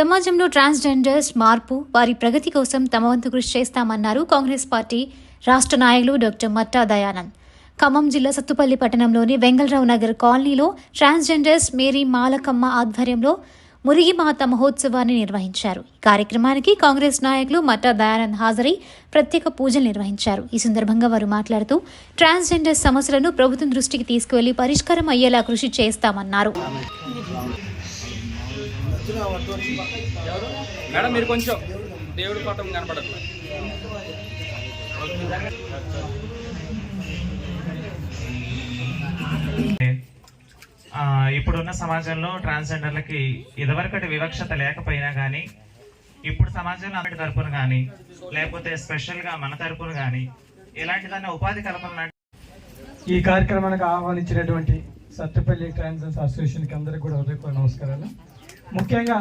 సమాజంలో ట్రాన్స్జెండర్స్ మార్పు వారి ప్రగతి కోసం తమ వంతు కృషి చేస్తామన్నారు కాంగ్రెస్ పార్టీ రాష్ట్ర నాయకులు డాక్టర్ మట్టా దయానంద్. ఖమ్మం జిల్లా సత్తుపల్లి పట్టణంలోని వెంగళరావు నగర్ కాలనీలో ట్రాన్స్జెండర్స్ మేరీ మాలకమ్మ ఆధ్వర్యంలో మురిగిమాత మహోత్సవాన్ని నిర్వహించారు. ఈ కార్యక్రమానికి కాంగ్రెస్ నాయకులు మట్టా దయానంద్ హాజరై ప్రత్యేక పూజలు నిర్వహించారు. ఈ సందర్భంగా వారు మాట్లాడుతూ ట్రాన్స్జెండర్ సమస్యలను ప్రభుత్వం దృష్టికి తీసుకువెళ్ళి పరిష్కారం అయ్యేలా కృషి చేస్తామన్నారు. మేడం మీరు కొంచెం దేవుడి పటం కనపడదు ఆ, ఇప్పుడున్న సమాజంలో ట్రాన్స్జెండర్లకి ఇదివరకటి వివక్షత లేకపోయినా కానీ ఇప్పుడు సమాజంలో అందరి తరపున కానీ లేకపోతే స్పెషల్గా మన తరపున కానీ ఇలాంటిదన్న ఉపాధి కల్పన ఈ కార్యక్రమానికి ఆహ్వానించినటువంటి సత్తుపల్లి ట్రాన్స్జెన్స్ అసోసియేషన్కి అందరికీ కూడా హృదయపూర్వ నమస్కారాలు. ముఖ్యంగా